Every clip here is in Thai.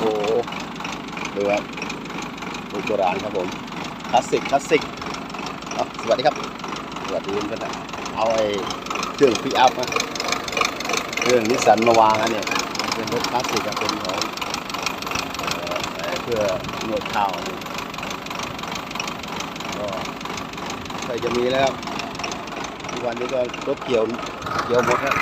โอ้ดูครับรูปโบราณครับผมคลาสสิกคลาสสิกสวัสดีครับสวัสดีเพื่อนเอาไอ้เครื่องพิอัพนะเครื่องนิสสันมาวางอันเนี่ยเป็นรถคลาสสิกครับเป็นของเพื่อนวดข้าวก็ใครจะมีแล้วครับทุกวันนี้ก็รถเกี่ยวเกี่ยวหมดครับ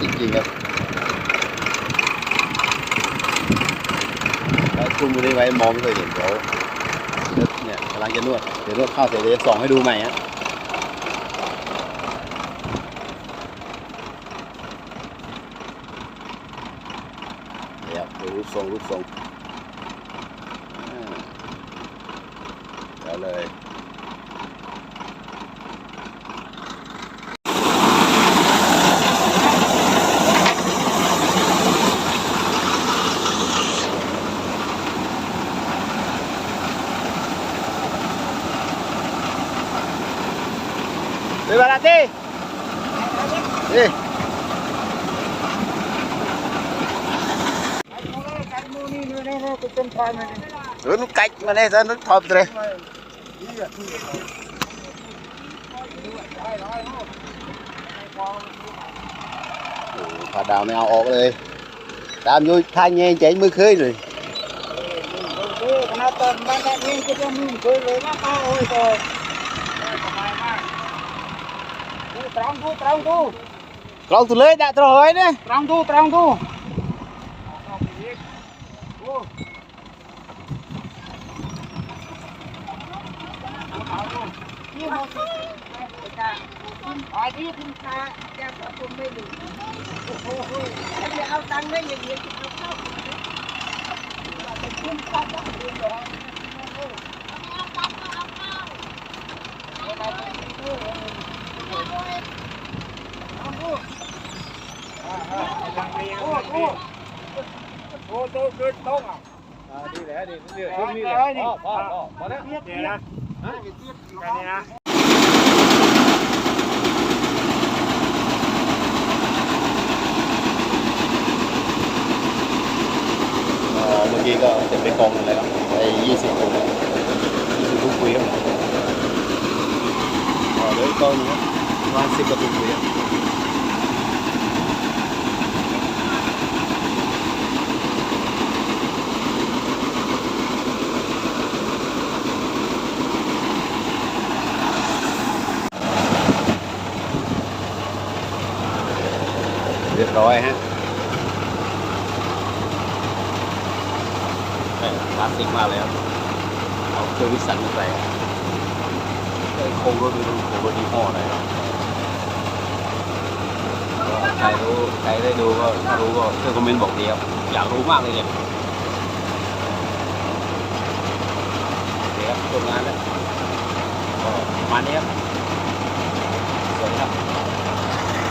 จริงๆครับแล้ว คุมมือได้ไว้มองไม่เคยเห็นเดี๋ยวเดี๋ยวเนี่ยกำลังจะนวดเดี๋ยวนวดเข้าเสร็จเดี๋ยวส่องให้ดูใหม่ฮะเดี๋ยวดูรูปทรงรูปทรงเอาเลย Preparate. Eh. Rồi nó cách mà này ra nó thọp rồi. Ừ, Phá đào mèo ốc đây. Đàm vô thay nhẹ chạy mới khơi rồi. Hãy subscribe cho kênh Ghiền Mì Gõ Để không bỏ lỡ những video hấp dẫn ត្រង់ទូត្រង់ទូត្រង់ទូលេដាក់ត្រោះហើយណាត្រង់ទូត្រង់ទូអីទីថាចាំប្រគំវិញអូអូហើយឲ្យតាំងវិញនិយាយទៅទៅទៅទៅ đi lẽ đi cũng được không đi lẽ bỏ bỏ bỏ bỏ đấy Biết, Nè biết. nè cái này nè เอ่อเมื่อกี้ก็เต็มไปกองเลยครับไอ้ยี่สิบคนยี่สิบทุกคุยครับอ๋อเดี๋ยวอีกกองหนึงครับ ประมาณสิบกว่าทุกคุยเรียบร้อยฮะคลาสสิกมากเลยครับเอาเครื่องวิสันมาใส่ไอ้โครงรถนี่เป็นโครงรถยี่ออะไรครับ ใครรู้ใครได้ดูก็ถ้ารู้ก็ช่วยคอมเมนต์บอกดีครับอยากรู้มากเลยเนี่ยเคครับจบงานแล้วก็ประมาณนี้ครับ